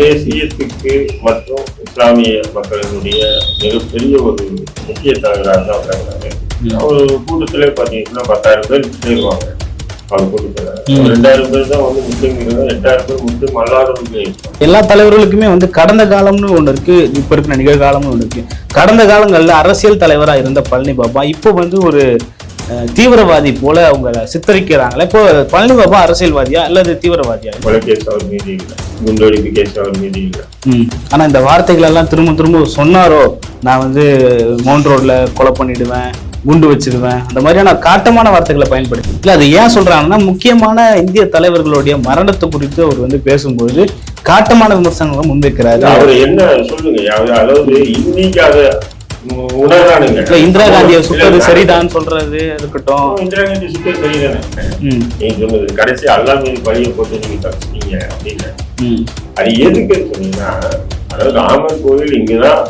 தேசியத்துக்கு மற்றும் இஸ்லாமிய மக்களினுடைய மிகப்பெரிய ஒரு முக்கிய தலைவராக தான் விளங்குறாரு. அவர் கூட்டத்திலே பார்த்தீங்கன்னா பத்தாயிரம் பேர் சேருவாங்க எல்லா தலைவர்களுக்குமே வந்து கடந்த காலம்னு ஒண்ணு இருக்கு இப்ப இருக்கிற நிகழ்காலம்னு ஒண்ணு இருக்கு. கடந்த காலங்கள்ல அரசியல் தலைவரா இருந்த பழனி பாபா இப்போ வந்து ஒரு தீவிரவாதி போல அவங்க சித்தரிக்கிறாங்களே. இப்போ பழனி பாபா அரசியல்வாதியா அல்லது தீவிரவாதியா? கேஸ் அவர் மீது இல்லை. குண்டொழிப்பு கேஸ் அவர் மீது இல்லை. ம். ஆனா இந்த வார்த்தைகள் எல்லாம் திரும்ப திரும்ப சொன்னாரோ? நான் வந்து மவுண்ட் ரோட்ல கொலை பண்ணிடுவேன் குண்டு வச்சிடுவேன் அந்த மாதிரியான காட்டமான வார்த்தைகளை பயன்படுத்தி இல்ல அது ஏன் சொல்றாங்கன்னா முக்கியமான இந்திய தலைவர்களுடைய மரணத்தை குறித்து அவர் வந்து பேசும்போது காட்டமான விமர்சனங்களை முன்வைக்கிறாரு. அவர் என்ன சொல்லுங்க? அதாவது இன்னைக்கு அதை உணர்றானுங்க இந்திரா காந்தியை சுட்டது சரிதான் சொல்றது இருக்கட்டும். இந்திரா காந்தி சுட்டது சரிதானே? ம், நீங்க சொன்னது கடைசி அல்லா மீது பழிய போட்டு நீங்க தப்பிச்சிட்டீங்க அப்படின்னு. ம், அது எதுக்குன்னு சொன்னீங்கன்னா அதாவது ராமர் கோவில் இங்கதான்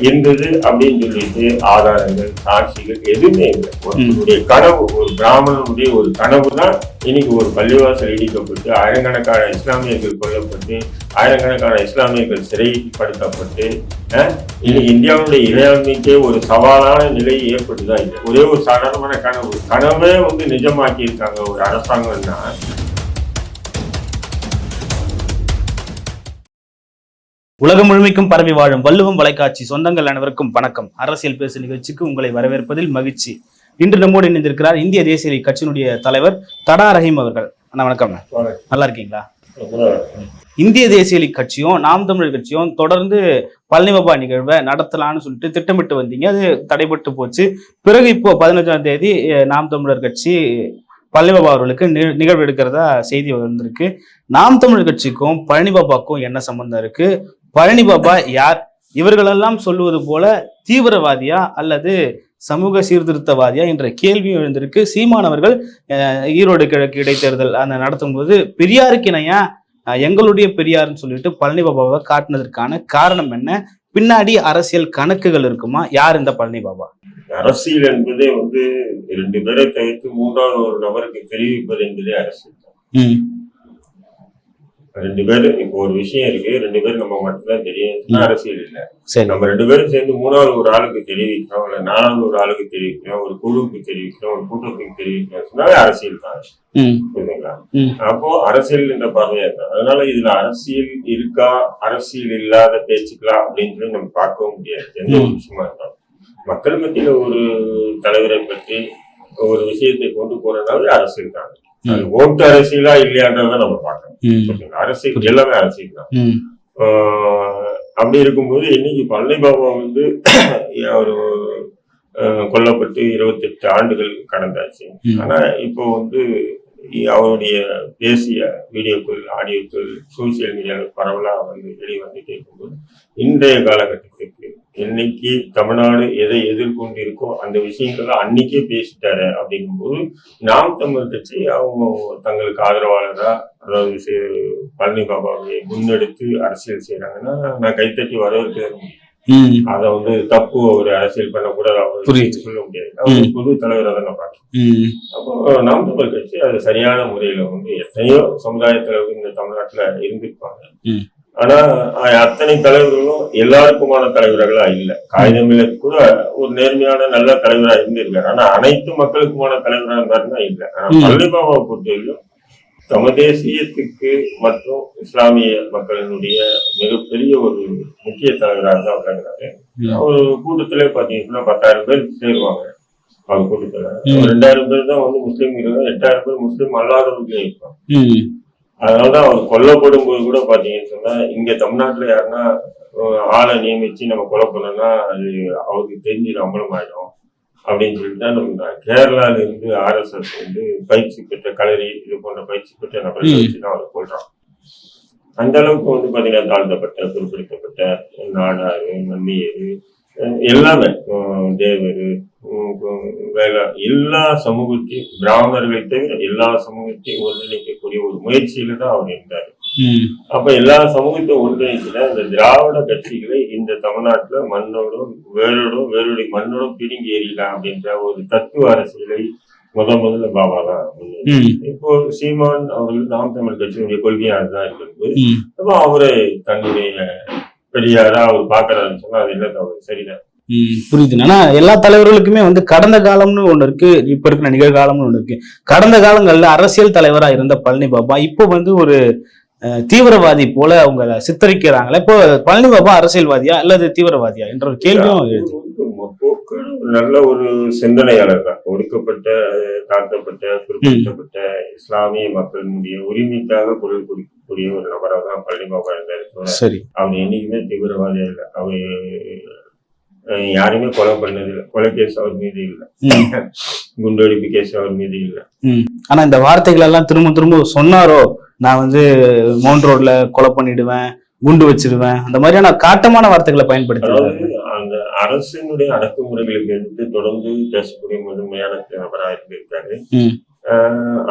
இருந்தது அப்படின்னு சொல்லிட்டு ஆதாரங்கள் சாட்சிகள் எதுவுமே இல்லை. ஒருத்தருடைய கனவு ஒரு பிராமணனுடைய ஒரு கனவு தான் இன்னைக்கு ஒரு பள்ளிவாசல் இடிக்கப்பட்டு ஆயிரக்கணக்கான இஸ்லாமியர்கள் கொல்லப்பட்டு ஆயிரக்கணக்கான இஸ்லாமியர்கள் சிறைப்படுத்தப்பட்டு இன்னைக்கு இந்தியாவுடைய இறையாண்மைக்கே ஒரு சவாலான நிலை ஏற்பட்டுதான் இல்லை ஒரே ஒரு சாதாரணமான கனவு. கனவே வந்து நிஜமாக்கி இருக்காங்க ஒரு அரசாங்கம்னா உலகம் முழுமைக்கும் பரவி வாழும் வள்ளுவம் வலைக்காட்சி சொந்தங்கள் அனைவருக்கும் வணக்கம். அரசியல் பேசு நிகழ்ச்சிக்கு உங்களை வரவேற்பதில் மகிழ்ச்சி. இன்று நம்மோடு இணைந்திருக்கிறார் இந்திய தேசிய கட்சியினுடைய தலைவர் தடா ரஹீம் அவர்கள். அண்ணா வணக்கம். நல்லா இருக்கீங்களா? இந்திய தேசிய லீக் கட்சியும் நாம் தமிழர் கட்சியும் தொடர்ந்து பழனி பாபா நிகழ்வை நடத்தலாம்னு சொல்லிட்டு திட்டமிட்டு வந்தீங்க. அது தடைபட்டு போச்சு. பிறகு இப்போ பதினஞ்சாம் தேதி நாம் தமிழர் கட்சி பழனி பாபா அவர்களுக்கு நிகழ்வு எடுக்கிறதா செய்தி வந்திருக்கு. நாம் தமிழர் கட்சிக்கும் பழனி பாபாக்கும் என்ன சம்பந்தம் இருக்கு? பழனி பாபா யார்? இவர்களெல்லாம் சொல்லுவது போல தீவிரவாதியா அல்லது சமூக சீர்திருத்தவாதியா என்ற கேள்வியும் எழுந்திருக்கு. சீமான் அவர்கள் அஹ், ஈரோடு கிழக்கு இடைத்தேர்தல் அந்த நடத்தும் போது பெரியாருக்கு இணையா? எங்களுடைய பெரியார்னு சொல்லிட்டு பழனி பாபாவை காட்டினதற்கான காரணம் என்ன? பின்னாடி அரசியல் கணக்குகள் இருக்குமா? யார் இந்த பழனி பாபா? அரசியல் என்பதே வந்து ரெண்டு பேரை தவிர்த்து மூன்றாவது ஒரு நபருக்கு தெரிவிப்பது என்பதே அரசியல். ரெண்டு பேரும் இப்போ ஒரு விஷயம் இருக்கு ரெண்டு பேரும் நம்ம மட்டும்தான் தெரியும். அரசியல் இல்ல. சரி. நம்ம ரெண்டு பேரும் சேர்ந்து மூணாவது ஒரு ஆளுக்கு தெரிவிக்கிறோம் இல்ல நாலாவது ஒரு ஆளுக்கு தெரிவிக்கிறோம் ஒரு குழுவுக்கு தெரிவிக்கிறோம் ஒரு கூட்டத்துக்கு தெரிவிக்கிறோம் சொன்னாலே அரசியல் தான். புரியுதுங்களா. அப்போ அரசியல் என்ற பார்வையா இருக்கும் அதனால இதுல அரசியல் இருக்கா அரசியல் இல்லாத பேச்சுக்களா அப்படின்னு சொல்லி நம்ம பார்க்கவும் முடியாது. எந்த ஒரு விஷயமா இருந்தாலும். மக்கள் மத்தியில ஒரு தலைவரை பற்றி ஒரு விஷயத்தை கொண்டு போறதுனால அரசியல் தான். ஓட்டு அரசியலா இல்லையான்றதை நம்ம பார்க்கணும்? அரசியல் எல்லாமே அரசியல் தான். அப்படி இருக்கும்போது இன்னைக்கு பழனி பாபா வந்து ஒரு ஆஹ் கொல்லப்பட்டு இருபத்தெட்டு ஆண்டுகள் கடந்தாச்சு. ஆனா இப்போ வந்து அவருடைய பேசிய வீடியோக்கள் ஆடியோக்கள் சோசியல் மீடியாவில் பரவலா வந்து வெளிவந்துட்டே இருக்கும்போது இன்றைய காலகட்டத்துக்கு இன்னைக்கு தமிழ்நாடு எதை எதிர்கொண்டு இருக்கோ அந்த விஷயங்களை அன்னைக்கே பேசிட்டாரு அப்படிங்கும்போது நாம் தமிழ் கட்சி அவங்க தங்களுக்கு ஆதரவாளரா அதாவது பழனி பாபாவை முன்னெடுத்து அரசியல் செய்யறாங்கன்னா நான் கைத்தட்டி வரவேற்கிறேன் அதை வந்து தப்பு ஒரு அரசியல் பண்ணக்கூடாது அவர். சொல்ல முடியாது. புது தலைவராக தான் ம். அப்போ நாம் தமிழ் கட்சி அது சரியான முறையில வந்து எத்தனையோ சமுதாயத்துல இந்த தமிழ்நாட்டுல இருந்திருப்பாங்க. ஆனா அத்தனை தலைவர்களும் எல்லாருக்குமான தலைவர்களா இல்ல. காகிதமில்ல கூட ஒரு நேர்மையான நல்ல தலைவரா இருந்திருக்காரு. ஆனா அனைத்து மக்களுக்குமான தலைவரா இருந்தாருன்னா இல்ல. ஆனா ம். பள்ளிபாபாவை பொறுத்தவரையும் சமதேசியத்துக்கு மற்றும் இஸ்லாமிய மக்களினுடைய மிகப்பெரிய ஒரு முக்கிய தலைவராக தான் விளங்குறாரு. அவர் கூட்டத்திலே பாத்தீங்கன்னா பத்தாயிரம் பேர் சேருவாங்க அவர் கூட்டத்துல. ரெண்டாயிரம் பேர் தான் வந்து முஸ்லீம் இருக்காங்க. எட்டாயிரம் பேர் முஸ்லீம் அல்லாதவர்களே இருப்பாங்க. அதனாலதான் அவர் கொல்லப்படும் போது கூட பாத்தீங்கன்னு சொன்னா இங்க தமிழ்நாட்டுல யாருன்னா ஆளை நியமிச்சு நம்ம கொலை பண்ணோம்னா அது அவருக்கு தெரிஞ்சு அம்பலம் ஆயிடும் அப்படின்னு சொல்லிட்டு தான் நம்ம கேரளால இருந்து ஆர்எஸ்எஸ் வந்து பயிற்சி பெற்ற களரி இது போன்ற பயிற்சி பெற்ற நபர்கள். வச்சு தான் அவர் கொள்றான் அந்த அளவுக்கு வந்து பாத்தீங்கன்னா தாழ்த்தப்பட்ட குறிப்பிடப்பட்ட நாடாரு நன்னியரு அஹ், எல்லாமே. தேவரு வேலை எல்லா சமூகத்தையும் பிராமணர்களை தவிர எல்லா சமூகத்தையும் ஒன்றிணைக்கக்கூடிய ஒரு முயற்சியில தான் அவர் இருந்தார். அப்ப எல்லா சமூகத்தையும் ஒன்றிணைச்சுல இந்த திராவிட கட்சிகளை இந்த தமிழ்நாட்டுல மண்ணோடும் வேரோடும் வேருடைய மண்ணோடும் பிடுங்கி எறியலாம் அப்படின்ற ஒரு தத்துவ அரசியலை முத முதல்ல பாபா தான் இப்போ சீமான் அவர்கள் நாம் தமிழ் கட்சியினுடைய கொள்கையா அதுதான் இருக்கிறது அப்போ அவரை தன்னுடைய பெரியாரா அவர் பாக்குறாருன்னு சொன்னா அது இல்லை தவறு சரிதான். ம், புரியுது. ஆனா எல்லா தலைவர்களுக்குமே வந்து கடந்த காலம்னு ஒண்ணு இருக்கு இப்ப இருக்கிற நிகழ்காலம்னு ஒண்ணு இருக்கு. கடந்த காலங்கள்ல அரசியல் தலைவரா இருந்த பழனி பாபா இப்போ வந்து ஒரு தீவிரவாதி போல அவங்க சித்தரிக்கிறாங்களே. இப்போ பழனி பாபா அரசியல்வாதியா அல்லது தீவிரவாதியா என்ற ஒரு கேள்வியும் நல்ல ஒரு சிந்தனையாளர் தான். ஒடுக்கப்பட்ட தாழ்த்தப்பட்ட பிற்படுத்தப்பட்ட இஸ்லாமிய மக்களினுடைய உரிமைக்காக குரல் கொடுக்கக்கூடிய ஒரு நபராக தான் பழனி பாபா இருந்தார் சரி. அவர் என்னைக்குமே தீவிரவாதியா இல்லை அவர் அஹ், யாரையுமே கொலை பண்ணது இல்லை கொலை கேஸ் அவர் மீது இல்லை. ம், குண்டொழிப்பு கேஸ் அவர் மீது இல்லை. ஆனா இந்த வார்த்தைகள் எல்லாம் திரும்ப திரும்ப சொன்னாரோ? நான் வந்து மவுண்ட் ரோட்ல கொலை பண்ணிடுவேன் குண்டு வச்சிடுவேன் அந்த மாதிரியான காட்டமான வார்த்தைகளை பயன்படுத்துறாரு அதாவது அந்த அரசினுடைய அடக்குமுறைகளுக்கு எதிர்த்து தொடர்ந்து பேசக்கூடிய முதன்மையான நபராக இருந்திருக்காரு.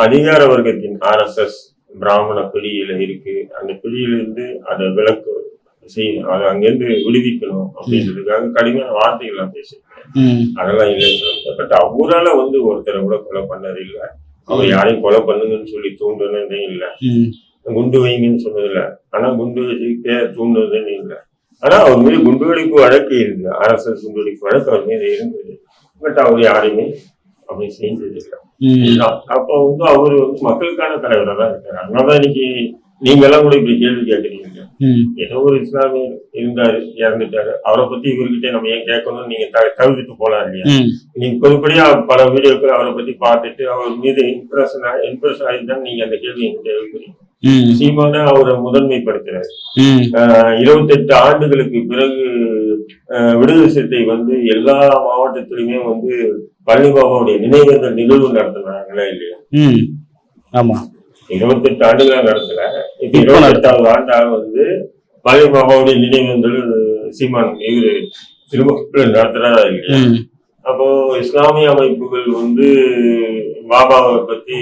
அதிகார வர்க்கத்தின் ஆர்எஸ்எஸ் பிராமண பிடியில இருக்கு. அந்த பிடியிலிருந்து அதை விலக்கு செய்யணும் அதை அங்கிருந்து விடுவிக்கணும் அப்படின்றதுக்காக கடுமையான வார்த்தைகள்லாம் பேசியிருக்காரு ம், அதெல்லாம் சொல்லுங்க பட் அவரால வந்து ஒருத்தரை கூட கொலை பண்ணது இல்லை அவர் யாரையும் கொலை பண்ணுங்கன்னு சொல்லி தூண்டுனதே இல்லை. குண்டு வைங்கன்னு சொன்னது இல்ல ஆனா குண்டு வச்சுக்க தூண்டுனதுன்னு இல்லை. ஆனா அவர் மீது குண்டு வெடிப்பு வழக்கு இருக்கு ஆர்எஸ்எஸ் குண்டு வெடிப்பு வழக்கு அவர் மீது இருந்தது. பட் அவர் யாரையுமே அப்படி செஞ்சது இல்லை ம், இதுதான். அப்போ வந்து அவர் வந்து மக்களுக்கான தலைவராக தான் இருக்காரு. அதனாலதான் இன்னைக்கு நீங்க எல்லாம் கூட இப்படி கேள்வி கேட்குறீங்க. ஏதோ ஒரு இஸ்லாமியர் இருந்தாரு இறந்துட்டாரு. அவரை பத்தி இவர்கிட்ட நம்ம ஏன் கேட்கணும்னு நீங்க தவிர்த்துட்டு போலாம் இல்லையா? நீங்க பொதுப்படியா பல வீடியோக்கள் அவரை பத்தி பார்த்துட்டு அவர் மீது இம்ப்ரெஷன் இம்ப்ரெஸ் ஆகிதான் நீங்க அந்த கேள்வி என்கிட்ட எழுப்புறீங்க. சீமான அவரை முதன்மைப்படுத்துறாரு. ம், ஆஹ் இருபத்தெட்டு ஆண்டுகளுக்கு பிறகு விடுதலை சிறுத்தை வந்து எல்லா மாவட்டத்திலுமே வந்து பழனி பாபாவுடைய நினைவேந்தல் நிகழ்வு நடத்துனாங்களா இல்லையா. ஆமா. இருபத்தெட்டு ஆண்டுகளா நடத்தல இப்ப இருபத்தெட்டாவது ஆண்டாக வந்து பழனி பாபாவுடைய நினைவேந்தல் சீமான் இவரு திரும்ப நடத்துறாரா இல்லையா? அப்போ இஸ்லாமிய அமைப்புகள் வந்து பாபாவை பத்தி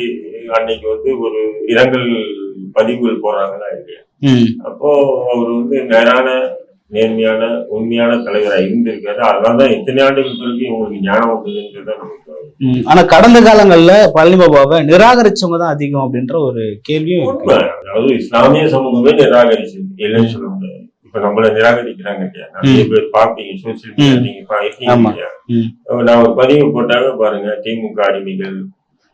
அன்னைக்கு வந்து ஒரு இரங்கல் பதிவுகள் போடுறாங்களா இல்லையா? அப்போ அவர் வந்து நேரான நேர்மையான உண்மையான தலைவராக இருந்திருக்காரு. அதனாலதான் இத்தனை ஆண்டுகள் பிறகு இவங்களுக்கு ஞானம் வந்ததுன்றத நமக்கு. ஆனா கடந்த காலங்கள்ல பழனி பாபாவை நிராகரிச்சவங்க தான் அதிகம் அப்படின்ற ஒரு கேள்வியும் அதாவது இஸ்லாமிய சமூகமே நிராகரிச்சது இல்லைன்னு சொல்ல முடியாது. இப்ப நம்மள நிராகரிக்கிறாங்க இல்லையா? நிறைய பேர் பாப்பீங்க சோசியல் மீடியா. நீங்க. நான் ஒரு பதிவு போட்டாங்க பாருங்க திமுக அடிமைகள்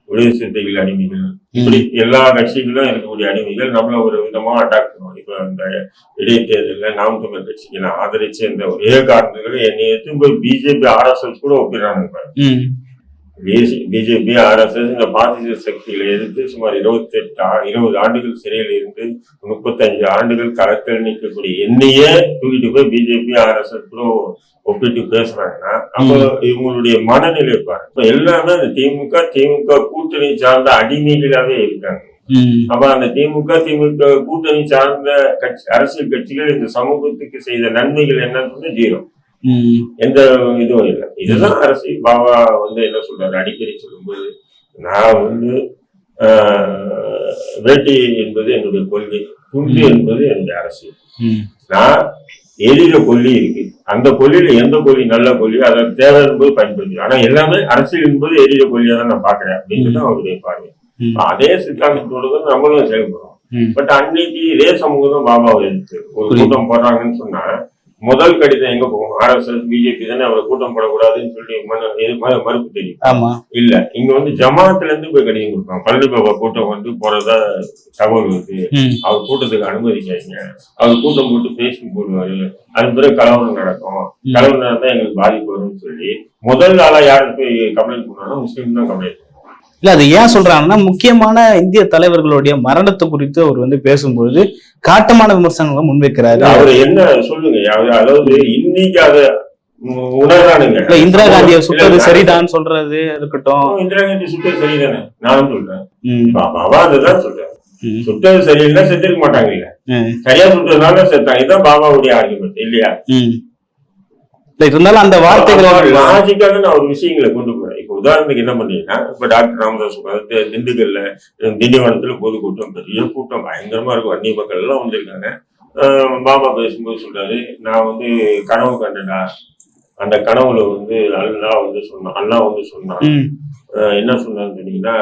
விடுதலை சிறுத்தைகள் அடிமைகள். இப்படி எல்லா கட்சிகளும் இருக்கக்கூடிய அடிமைகள் நம்மள ஒரு விதமா அட்டாக் பண்ணுவோம் இப்ப அந்த இடைத்தேர்தலில் நாம் தமிழ் கட்சிக்கு நான் ஆதரிச்ச இந்த ஒரே காரணத்துக்காக என்னை எடுத்து போய் பிஜேபி ஆர்எஸ்எஸ் கூட ஒப்பிடுறாங்க பிஜேபி ஆர்எஸ்எஸ் இந்த பாசிச சக்திகளை எதிர்த்து சுமார் இருபத்தி எட்டு இருபது ஆண்டுகள் சிறையில் இருந்து முப்பத்தஞ்சு ஆண்டுகள் களத்தில் நிற்கக்கூடிய என்னையே தூக்கிட்டு போய் பிஜேபி ஆர்எஸ்எஸ் கூட ஒப்பிட்டு பேசுறாங்கன்னா அப்போ இவங்களுடைய மனநிலை பாருங்க. இப்ப எல்லாமே அந்த திமுக திமுக கூட்டணி சார்ந்த அடிமைகளாவே இருக்காங்க. அப்ப அந்த திமுக திமுக கூட்டணி சார்ந்த கட்சி அரசியல் கட்சிகள் இந்த சமூகத்துக்கு செய்த நன்மைகள் என்னன்னு ஜீரோ. எந்த இதுவும் இல்லை. இதுதான் அரசியல் பாபா வந்து என்ன சொல்றாரு? அடிக்கடி சொல்லும்போது நான் வந்து வேட்டி என்பது என்னுடைய கொள்கை. துண்டு என்பது என்னுடைய அரசியல் நான் எரியிற கொல்லி இருக்கு. அந்த கொல்லியில எந்த கொல்லி நல்ல கொல்லி அதை தேவை என்பது பயன்படுத்தி ஆனா எல்லாமே அரசியல் என்பது எரியிற கொல்லியா தான் நான் பாக்குறேன் அப்படின்றது அவருடைய பார்வை. அதே சித்தாந்தத்தோடு தான் நம்மளும் செயல்படுறோம். பட் அன்னைக்கு இதே சமூகம் தான் பாபாவை எதிர்த்து. ஒரு. கூட்டம் போடுறாங்கன்னு சொன்னா முதல் கடிதம் எங்க போகும் ஆர்எஸ்எஸ் பிஜேபி தானே அவரை கூட்டம் போடக்கூடாதுன்னு சொல்லி மறுப்பு தெரியும். இல்ல இங்க வந்து ஜமாத்துல இருந்து போய் கடிதம் கொடுப்பாங்க பள்ளி பாபா கூட்டம் வந்து போறதா தகவல் ம், அவர் கூட்டத்துக்கு அனுமதிக்காதீங்க. அவர் கூட்டம் போட்டு பேசி போடுவாரு. அது பிறகு கலவரம் நடக்கும். கலவரம் நடந்தா எங்களுக்கு பாதிப்பு வரும்னு சொல்லி முதல் ஆளா யாரு போய் கம்ப்ளைண்ட் பண்ணாலும் முஸ்லீம் தான் கம்ப்ளைண்ட் இல்ல அது ஏன் சொல்றாங்கன்னா முக்கியமான இந்திய தலைவர்களுடைய மரணத்தை குறித்து அவர் வந்து பேசும்பொழுது காட்டமான விமர்சனங்களை முன்வைக்கிறாரு. அவர் என்ன சொல்லுங்க? அதாவது இன்னைக்கு அத உணர்றானுங்க. இல்ல இந்திரா காந்தியை சுட்டது சரிதான் சொல்றது இருக்கட்டும். இந்திரா காந்தி சுட்டது சரிதானே? நானும் சொல்றேன். அதுதான் சொல்றேன் சுட்டது சரியில்லை செத்துருக்க மாட்டாங்க இல்ல. சரியா சுட்டதுனால செத்தாங்க. இதுதான் பாபாவுடைய ஆர்குமெண்ட் இல்லையா? இருந்தாலும் அந்த வார்த்தைகள் லாஜிக்காக நான் ஒரு விஷயங்களை கொண்டு போறேன் உதாரணத்துக்கு என்ன பண்ணீங்கன்னா இப்ப டாக்டர் ராமதாஸ் தி- திண்டுக்கல்ல திண்டிவனத்துல பொதுக்கூட்டம் பெரிய கூட்டம் பயங்கரமா இருக்கும். வன்னி மக்கள் எல்லாம் வந்திருக்காங்க. பாபா பேசும்போது சொல்றாரு நான் வந்து கனவு கண்டடா அந்த கனவுல வந்து அல்லா வந்து சொன்னான் அல்லா வந்து சொன்னான். என்ன சொன்னான்னு சொன்னீங்கன்னா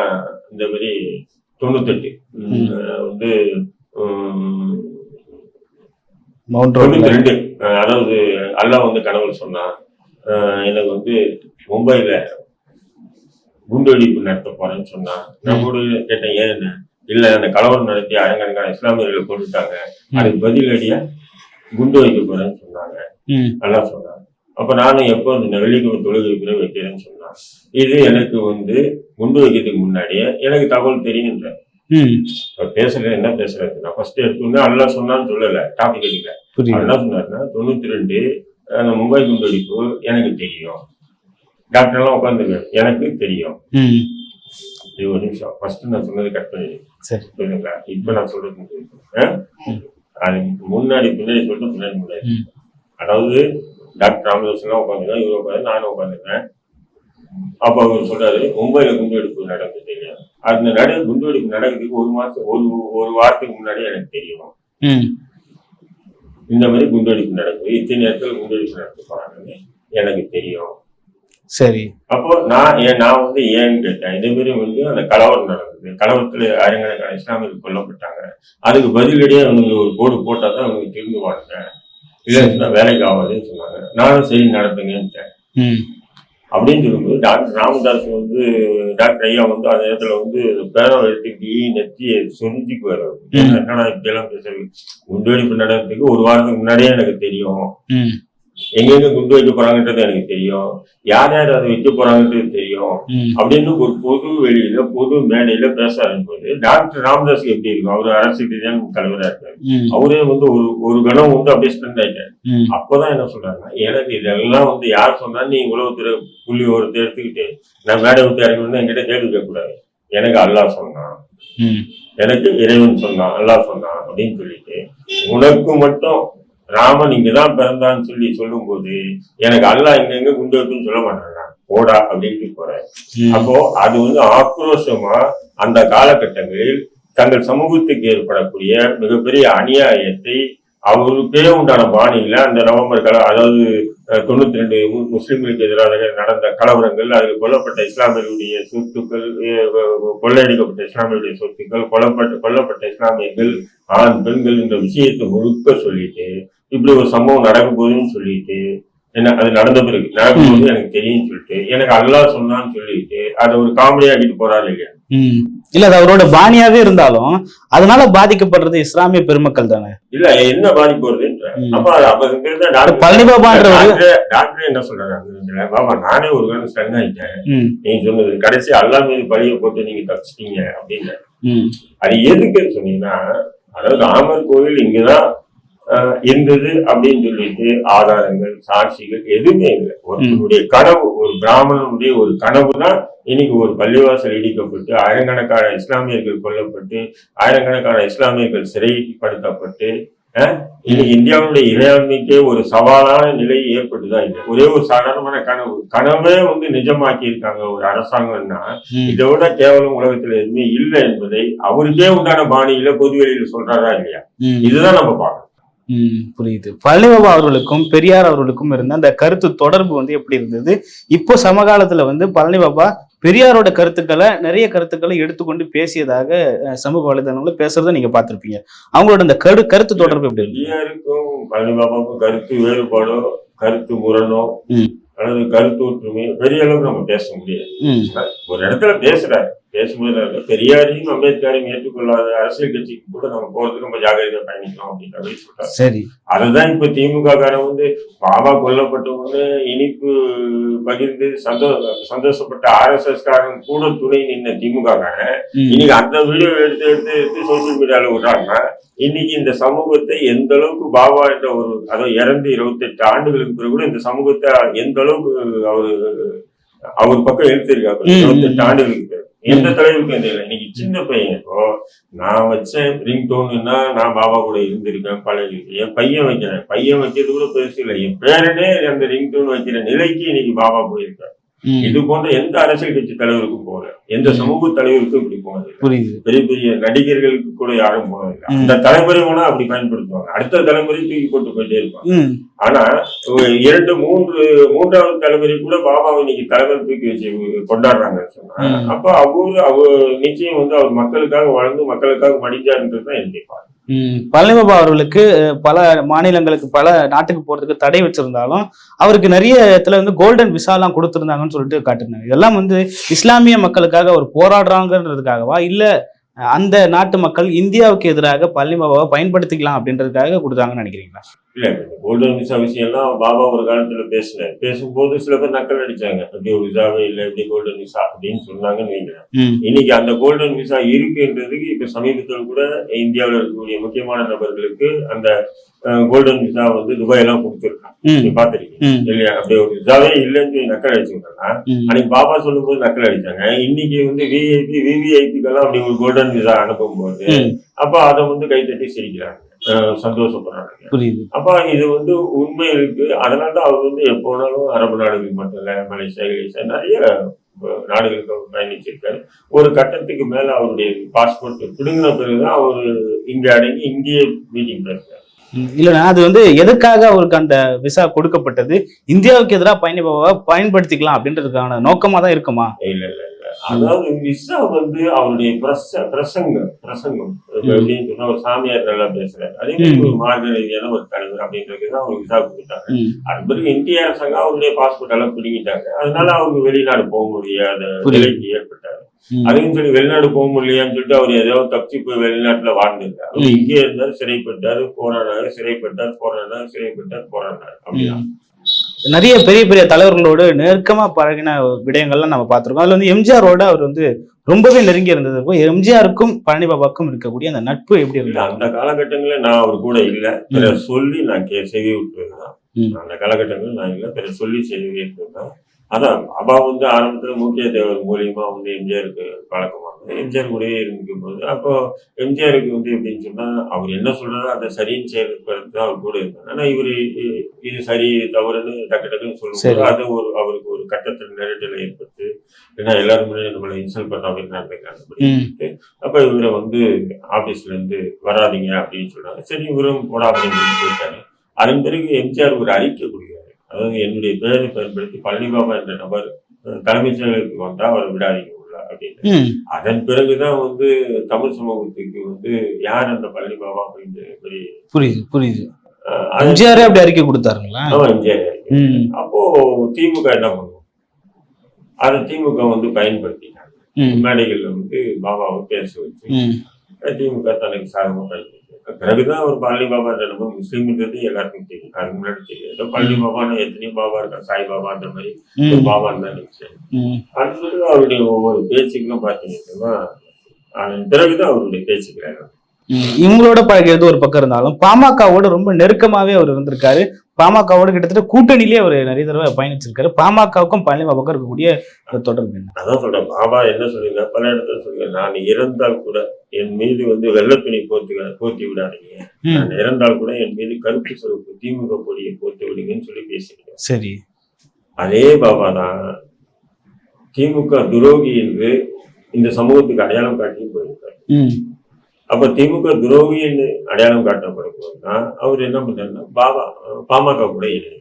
இந்த மாதிரி தொண்ணூத்தெட்டு. வந்து தொண்ணூத்தி ரெண்டு அதாவது அல்லாஹ் வந்து கனவுல சொன்னான். எனக்கு வந்து மும்பைல குண்டுவெடிப்பு நடத்த போறேன்னு சொன்னான் நான் கூட கேட்டேன் ஏன் என்ன? இல்ல அந்த கலவரம் நடத்தி ஆயிரக்கணக்கான இஸ்லாமியர்களை கொண்டுட்டாங்க. அதுக்கு பதிலடியா குண்டு வைக்க போறேன்னு சொன்னாங்க. நல்லா சொன்னாங்க. அப்ப நானும் எப்போ இந்த வெள்ளிக்கிழமை தொழுகை பிறகு வைக்கிறேன்னு சொன்னான் இது எனக்கு வந்து குண்டு வைக்கிறதுக்கு முன்னாடியே எனக்கு தகவல் தெரியுன்ற பேசுறது என்ன பேசுறது? நான் ஃபர்ஸ்ட் எடுத்தோன்னே அல்லா சொன்னான்னு சொல்லல டாபிக் எடுக்கல. என்ன சொன்னாருன்னா தொண்ணூத்தி ரெண்டு அந்த மும்பை குண்டுவெடிப்பு எனக்கு தெரியும். டாக்டர் எல்லாம் உட்காந்துருக்காரு எனக்கு தெரியும். இது ஒரு நிமிஷம். ஃபர்ஸ்ட் நான் சொன்னது கட் பண்ணி சரி. புரியுதுங்களா? இப்ப நான் சொல்றது ஆ? அது முன்னாடி பின்னாடி சொல்லிட்டு முன்னாடி ம். அதாவது டாக்டர் ராமதாஸ் எல்லாம் உட்காந்துருக்கேன் இவர் உட்காந்து நானும் உட்காந்துருக்கேன் அப்ப அவர் சொல்றாரு மும்பைல குண்டுவெடிப்பு தெரியும் அந்த நடு குண்டுவெடிப்பு நடக்கிறதுக்கு ஒரு மாசம் ஒரு ஒரு வாரத்துக்கு முன்னாடி எனக்கு தெரியும். இந்த மாதிரி குண்டுவெடிப்பு நடக்குது. இத்தனை நேரத்தில் குண்டுவெடிப்பு நடத்த போறாங்கன்னு எனக்கு தெரியும். சரி. அப்போ நான் ஏன் நான் வந்து ஏன்னு கேட்டேன். இதே மாதிரி வந்து அந்த கலவரம் நடந்தது. கலவரத்துல ஆயிரக்கணக்கான இஸ்லாமியர்கள் கொல்லப்பட்டாங்க. அதுக்கு பதிலடியே அவங்க ஒரு போடு போட்டா தான் அவங்க திருந்துவாங்க இல்லைன்னா வேலைக்கு ஆகாதுன்னு சொன்னாங்க. நானும் சரி நடத்துங்கன்ட்டேன் அப்படின்னு சொல்லும்போது டாக்டர் ராமதாஸ் வந்து டாக்டர் ஐயா வந்து அந்த நேரத்துல வந்து பேரம் எடுத்துக்கிட்டு நெத்தியை அவர். ம். என்னடா இப்படி எல்லாம் பேசுறது குண்டுவெடிப்பு நடக்கிறதுக்கு ஒரு வாரத்துக்கு முன்னாடியே எனக்கு தெரியும். எங்கெங்க குண்டு வைக்க போறாங்கன்றது எனக்கு தெரியும். யார் யார் அதை வைக்க போறாங்கன்றது தெரியும். அப்படின்னு ஒரு பொது வெளியில பொது மேடையில பேச ஆரம்பிப்பது டாக்டர் ராமதாஸ்க்கு எப்படி இருக்கும்? அவர் அரசு ரீதியான தலைவரா இருக்காரு. அவரே வந்து ஒரு ஒரு கணம் வந்து அப்படியே ஸ்பெண்ட் ஆயிட்டாரு. அப்பதான் என்ன சொல்றாருன்னா எனக்கு இதெல்லாம் வந்து யார் சொன்னா நீ உலகத்துல புள்ளி ஒருத்தர் எடுத்துக்கிட்டு நான் மேடை விட்டு இறங்கணும்னு என்கிட்ட கேள்வி கேட்கக்கூடாது. எனக்கு அல்லாஹ் சொன்னான். எனக்கு இறைவன் சொன்னான் அல்லாஹ் சொன்னான் அப்படின்னு சொல்லிட்டு உனக்கு மட்டும் ராமன் இங்கதான் பிறந்தான்னு சொல்லி சொல்லும்போது எனக்கு அல்லாஹ் இங்க எங்க குண்டு வைப்புன்னு சொல்ல மாட்டாங்க. போடா அப்படின்ட்டு போறேன் அப்போ அது வந்து ஆக்ரோஷமா அந்த காலகட்டங்களில் தங்கள் சமூகத்துக்கு ஏற்படக்கூடிய மிகப்பெரிய அநியாயத்தை அவருக்கே உண்டான பாணியில அந்த நவம்பர் கல அதாவது தொண்ணூத்தி ரெண்டு முஸ்லிம்களுக்கு எதிராக நடந்த கலவரங்கள் அதில் கொல்லப்பட்ட இஸ்லாமியர்களுடைய சொத்துக்கள் கொள்ளையடிக்கப்பட்ட இஸ்லாமியருடைய சொத்துக்கள் கொல்லப்பட்ட கொல்லப்பட்ட இஸ்லாமியர்கள் ஆண் பெண்கள் இந்த விஷயத்தை முழுக்க சொல்லிட்டு இப்படி ஒரு சம்பவம் நடக்கும் போதுன்னு சொல்லிட்டு என்ன அது நடந்த பிறகு. நடக்கும்போது எனக்கு தெரியும்னு சொல்லிட்டு எனக்கு அல்லாஹ் சொன்னான்னு சொல்லிட்டு அதை ஒரு காமெடி ஆக்கிட்டு போறாரு இல்லையா? இல்ல அது அவரோட பாணியாவே இருந்தாலும் அதனால பாதிக்கப்படுறது இஸ்லாமிய பெருமக்கள் தானே? இல்ல என்ன பாதிப்பு வருதுன்ற. அப்ப அப்ப பழனி பாபான்ற ஒரு டாக்டர் என்ன இதுல, பாபா நானே ஒரு கணம் ஸ்டன் ஆயிட்டேன். நீங்க சொன்னது கடைசி அல்லா மீது பழிய போட்டு நீங்க தப்பிச்சிட்டீங்க அப்படின்னு. அது எதுக்குன்னு சொன்னீங்கன்னா அதாவது ராமர் கோவில் இங்கதான் இருந்தது அப்படின்னு சொல்லிட்டு ஆதாரங்கள் சாட்சிகள் எதுவுமே இல்லை. ஒருத்தருடைய கனவு ஒரு பிராமணனுடைய ஒரு கனவு தான் இன்னைக்கு ஒரு பள்ளிவாசல் இடிக்கப்பட்டு ஆயிரக்கணக்கான இஸ்லாமியர்கள் கொல்லப்பட்டு ஆயிரக்கணக்கான இஸ்லாமியர்கள் சிறைப்படுத்தப்பட்டு இன்னைக்கு இந்தியாவுடைய இறையாண்மைக்கே ஒரு சவாலான நிலை ஏற்பட்டுதான் இல்லை? ஒரே ஒரு சாதாரணமான கனவு. கனவே வந்து நிஜமாக்கி இருக்காங்க ஒரு அரசாங்கம்னா ம். இதோட கேவலம் உலகத்துல எதுவுமே இல்லை என்பதை அவருக்கே உண்டான பாணியில பொதுவெளியில சொல்றாரா இல்லையா? இதுதான் நம்ம பார்க்கணும். புரியுது. பழனிபாபா அவர்களுக்கும் பெரியார் அவர்களுக்கும் இருந்த அந்த கருத்து தொடர்பு வந்து எப்படி இருந்தது? இப்போ சமகாலத்துல வந்து பழனிபாபா பெரியாரோட கருத்துக்களை நிறைய கருத்துக்களை எடுத்துக்கொண்டு பேசியதாக சமூக வலைதளங்களில் பேசுறதை நீங்க பார்த்திருப்பீங்க. அவங்களோட அந்த கரு கருத்து தொடர்பு எப்படி பெரியாருக்கும் பழனி பாபாவுக்கும் கருத்து வேறுபாடோ கருத்து முரணோ. அல்லது கருத்து ஒற்றுமை பெரிய அளவுக்கு நம்ம பேச முடியாது. ஒரு இடத்துல பேசுறாரு. பேசும்போது பெரியாரையும் அம்பேத்கரையும் ஏற்றுக்கொள்ளாத அரசியல் கட்சிக்கு கூட நம்ம போறதுக்கு நம்ம ஜாகிரதையா பயணிக்கணும் அப்படின்ற மாதிரி சொல்றாரு. சரி. அதுதான் இப்ப திமுக காரன் வந்து பாபா கொல்லப்பட்டவங்க இனிப்பு பகிர்ந்து சந்தோ சந்தோஷப்பட்ட ஆர்எஸ்எஸ் காரன் கூட துணை நின்ன திமுக காரன் இன்னைக்கு அந்த வீடியோ எடுத்து எடுத்து எடுத்து சோசியல் மீடியால விடுறாங்க இன்னைக்கு இந்த சமூகத்தை எந்த அளவுக்கு பாபா என்ற ஒரு அதாவது இறந்து இருபத்தெட்டு ஆண்டுகளுக்கு பிறகு கூட இந்த சமூகத்தை எந்த அளவுக்கு அவரு அவர் பக்கம். இருபத்தெட்டு ஆண்டுகளுக்கு எந்த தலைவருக்கும் எந்த இல்லை. இன்னைக்கு சின்ன பையன் இப்போ நான் வச்சேன் ரிங் டோனுன்னா நான் பாபா கூட இருந்திருக்கேன் பழகி என் பையன் வைக்கிறேன். பையன் வைக்கிறது கூட பெருசு இல்லை. என் பேரனே அந்த ரிங் டோன் வைக்கிற நிலைக்கு இன்னைக்கு பாபா போயிருக்காரு. இது போன்ற எந்த அரசியல் கட்சி தலைவருக்கும் போகல. எந்த சமூக தலைவருக்கும் இப்படி போனது இல்ல. புரியுது பெரிய பெரிய நடிகர்களுக்கு கூட யாரும் போனதில்லை ம். அந்த தலைமுறை வேணா அப்படி பயன்படுத்துவாங்க அடுத்த தலைமுறை தூக்கி போட்டு போயிட்டே இருப்பாங்க ஆனா இரண்டு மூன்று மூன்றாவது தலைமுறை கூட பாபாவை இன்னைக்கு தலைவர் தூக்கி வச்சு கொண்டாடுறாங்கன்னு சொன்னா. அப்ப அவரு அவர் நிச்சயம் வந்து அவர் மக்களுக்காக வாழ்ந்து மக்களுக்காக மடிஞ்சாருன்றது தான் என்னுடைய பார்வை. பழனிபாபா அவர்களுக்கு பல மாநிலங்களுக்கு பல நாட்டுக்கு போறதுக்கு தடை வச்சிருந்தாலும் அவருக்கு நிறைய இடத்துல வந்து கோல்டன் விசா எல்லாம் கொடுத்திருந்தாங்கன்னு சொல்லிட்டு காட்டிருந்தாங்க இதெல்லாம் வந்து இஸ்லாமிய மக்களுக்காக அவர் போராடுறாங்கன்றதுக்காகவா? இல்ல அந்த நாட்டு மக்கள் இந்தியாவுக்கு எதிராக பழனிபாபாவை பயன்படுத்திக்கலாம் அப்படின்றதுக்காக கொடுத்தாங்கன்னு நினைக்கிறீங்களா? இல்ல கோல்டன் விசா விஷயம் எல்லாம் பாபா ஒரு காலத்துல பேசினார். பேசும்போது சில பேர் நக்கல் அடிச்சாங்க. அப்படி ஒரு விசாவே இல்லை இப்படி கோல்டன் விசா அப்படின்னு சொன்னாங்கன்னு வைங்களேன். ம், இன்னைக்கு அந்த கோல்டன் விசா இருக்குன்றதுக்கு இப்ப சமீபத்தில் கூட இந்தியாவில் இருக்கக்கூடிய முக்கியமான நபர்களுக்கு அந்த கோல்டன் விசா வந்து துபாய் எல்லாம் கொடுத்துருக்காங்க. ம், நீங்க பாத்திருக்கீங்க இல்லையா? அப்படி ஒரு விசாவே இல்லைன்னு சொல்லி நக்கல் அடிச்சுக்கிட்டாங்க. ம். அன்னைக்கு பாபா சொல்லும்போது நக்கல் அடிச்சாங்க. இன்னைக்கு வந்து விஐபி விவிஐபிக்கெல்லாம் அப்படி ஒரு கோல்டன் விசா அனுப்பும்போது ம், அப்ப அதை வந்து கைத்தட்டி சிரிக்கிறாங்க. சந்தோஷப்படுறாங்க. புரியுது. அப்ப இது வந்து உண்மை இருக்கு. அதனால தான் அவர் வந்து எப்போனாலும் அரபு நாடுகள் மட்டும் இல்ல மலேசியா கிலேசியா நிறைய நாடுகளுக்கு அவர் பயணிச்சிருக்காரு. ஒரு கட்டத்துக்கு மேல அவருடைய பாஸ்போர்ட் பிடுங்கின பிறகுதான் அவர் இங்க அடங்கி இங்கேயே மீட்டிங் பேசுறாரு இல்லைண்ணா அது வந்து எதுக்காக அவருக்கு அந்த விசா கொடுக்கப்பட்டது? இந்தியாவுக்கு எதிராக பயணிபாபாவை பயன்படுத்திக்கலாம் அப்படின்றதுக்கான நோக்கமா தான் இருக்குமா? இல்ல இல்ல அதாவது விசா வந்து அவருடைய பிரச பிரசங்கம் பிரசங்கம். எப்படின்னு சொன்னா ஒரு சாமியார் நல்லா பேசுறாரு. அதே மாதிரி ஒரு மார்க்க ரீதியான ஒரு தலைவர் அப்படின்றது தான் அவருக்கு விசா கொடுத்தாங்க. அது பிறகு இந்திய அரசாங்கம் அவருடைய பாஸ்போர்ட் எல்லாம் பிடிங்கிட்டாங்க. அதனால அவருக்கு வெளிநாடு போக முடியாத. நிலைக்கு ஏற்பட்டாரு அதையும் சொல்லி வெளிநாடு போக முடியலையான்னு சொல்லிட்டு அவர் ஏதோ தப்பிச்சு போய் வெளிநாட்டுல ம். இங்கே இருந்தாரு சிறைப்பட்டாரு போராடினாரு சிறைப்பட்டார் போராடினார் சிறைப்பட்டார் போராடினார். அப்படிதான். ம். நிறைய பெரிய பெரிய தலைவர்களோடு நெருக்கமா பழகின விடயங்கள்லாம் நம்ம பார்த்திருக்கோம். அதுல வந்து எம்ஜிஆரோட அவர் வந்து ரொம்பவே நெருங்கி இருந்தது. இப்போ எம்ஜிஆருக்கும் பழனிபாபாவுக்கும் இருக்கக்கூடிய அந்த நட்பு எப்படி இருந்தாங்க அந்த காலகட்டங்கள்ல நான் அவர் கூட இல்ல. பிறர் சொல்லி நான் கே செவி விட்டுருந்தேன். அந்த காலகட்டங்களில் நான் இல்ல. பிறர் சொல்லி செவி விட்டுருந்தேன் அதான் பாபா வந்து ஆரம்பத்துல முக்கிய தேவர் மூலியமா வந்து எம்ஜிஆருக்கு பழக்கமானது எம்ஜிஆர் கூடயே இருந்துக்கும் போது அப்போ எம்ஜிஆருக்கு வந்து எப்படின்னு சொன்னா அவர் என்ன சொல்றாரோ அதை சரின்னு தான் அவர் கூட இருந்தார். ஆனா இவரு இது சரி தவறுன்னு டக்கு டக்குன்னு. சொல்லும்போது அது ஒரு அவருக்கு ஒரு கட்டத்தில் நெருடலை ஏற்பட்டு ஏன்னா எல்லாரும் முன்னாடி நம்மளை இன்சல்ட் பண்ண அப்படின்னு நடந்துக்கிறாங்க அப்ப இவரை வந்து ஆபீஸ்ல இருந்து வராதீங்க அப்படின்னு சொன்னாங்க. சரி இவரும் போடா அப்படின்னு சொல்லி போயிட்டாரு. அதன் பிறகு எம்ஜிஆர் ஒரு அறிக்கை கொடுக்கிறாரு அதாவது என்னுடைய பெயரை பயன்படுத்தி பழனிபாபா என்ற நபர் அஹ், தலைமைச் செயலகத்துக்கு வந்தா அவரை விடாதீங்க அப்படின்னு. அதன் பிறகுதான் வந்து தமிழ் சமூகத்துக்கு வந்து யார் அந்த பழனிபாபா அப்படின்ற மாதிரி புரியுது புரியுது. எம்ஜிஆரே அப்படி அறிக்கை கொடுத்தாருங்களா? ஆமா, எம்ஜிஆர் அப்போ திமுக என்ன பண்ணும்? அதை திமுக வந்து பயன்படுத்திட்டாங்க. மேடைகள்ல வந்து பாபாவை பேச வச்சு திமுக தனக்கு சாதகமாக பயன்படுத்தி பிறகுதான் அவர் பழனி பாபா நம்ம முஸ்லீம்ன்றது எல்லாருக்கும் தெரியும். அதுக்கு முன்னாடி தெரியும். ஏதோ பழனி பாபான்னு எத்தனையோ பாபா இருக்கா சாய் பாபா அந்த மாதிரி ஒரு பாபான்னு தான் நினைச்சேன். அடுத்தது அவருடைய ஒவ்வொரு பேச்சுக்களும் பார்த்தீங்கன்னா பிறகுதான் அவருடைய பேச்சுக்கள் ம், இவங்களோட பழகிறது ஒரு பக்கம் இருந்தாலும் பாமகவோட ரொம்ப நெருக்கமாவே அவர் இருந்திருக்காரு. பாமகவோட கிட்டத்தட்ட கூட்டணியிலேயே அவர் நிறைய தடவை பயணிச்சிருக்காரு. பாமகவுக்கும் பழனிபாபாவுக்கும் இருக்கக்கூடிய ஒரு தொடர்பு என்ன? அதான் சொல்றேன். பாபா என்ன சொல்லுங்க பல இடத்துல சொல்லுங்க நான் இறந்தால் கூட என் மீது வந்து வெள்ளத்துணி போர்த்து போர்த்தி விடாதீங்க. ம், நான் இறந்தால் கூட என் மீது கருப்பு சிவப்பு திமுக கொடியை போர்த்து விடுங்கன்னு சொல்லி பேசியிருக்கேன் சரி. அதே பாபா தான் திமுக துரோகி என்று இந்த சமூகத்துக்கு அடையாளம் காட்டி போயிருக்காரு. அப்ப திமுக துரோகின்னு அடையாளம் காட்டப்படும் போதுதான் அவர் என்ன பண்றாருன்னா பாபா பாமக கூட இணைகிறார்.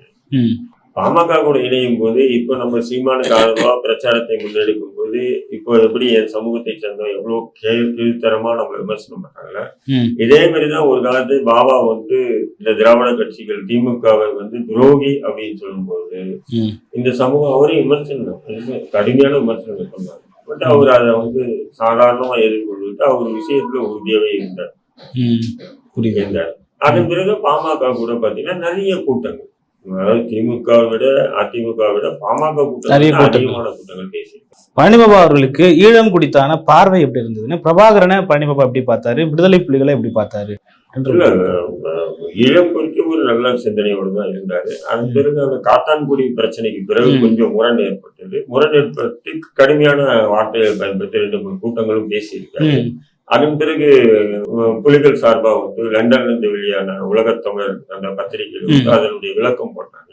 பாமக கூட இணையும் போது இப்போ நம்ம சீமானுக்கு ஆதரவா பிரச்சாரத்தை முன்னெடுக்கும் போது இப்போ எப்படி என் சமூகத்தை சேர்ந்தவங்க எவ்வளவு கே கீழ்த்தரமா நம்ம விமர்சனம் பண்றாங்கல்ல ம், இதே மாதிரிதான் ஒரு காலத்து பாபா வந்து இந்த திராவிட கட்சிகள் திமுகவை வந்து துரோகி அப்படின்னு சொல்லும்போது இந்த சமூகம் அவரையும் விமர்சனம் கடுமையான விமர்சனம் பண்ணாங்க பட் அவர் அதை வந்து சாதாரணமா எதிர்கொண்டுட்டு அவர் விஷயத்துல உறுதியாவே இருந்தார். இருந்தார். அதன் பிறகு பாமக கூட பாத்தீங்கன்னா நிறைய கூட்டங்கள். அதாவது திமுக விட அதிமுக விட பாமக கூட்டங்கள். அதிகமான கூட்டங்கள் பேசி பழனிபாபா அவர்களுக்கு ஈழம் குறித்தான பார்வை எப்படி இருந்ததுன்னு பிரபாகரனை பழனிபாபா எப்படி பார்த்தாரு? விடுதலை புலிகளை எப்படி பார்த்தாரு? குறித்து ஒரு நல்ல சிந்தனையோடு தான் இருந்தாரு. அதன். பிறகு அந்த காத்தான்குடி பிரச்சனைக்கு பிறகு. கொஞ்சம் முரண் ஏற்பட்டது. முரண் ஏற்பட்டு கடுமையான வார்த்தைகளை பயன்படுத்தி ரெண்டு மூணு கூட்டங்களும் பேசியிருக்காரு. அதன் பிறகு புலிகள் சார்பா வந்து லண்டன்ல இருந்து வெளியான உலகத்தமிழர் அந்த பத்திரிகையில் வந்து. அதனுடைய விளக்கம் போட்டாங்க.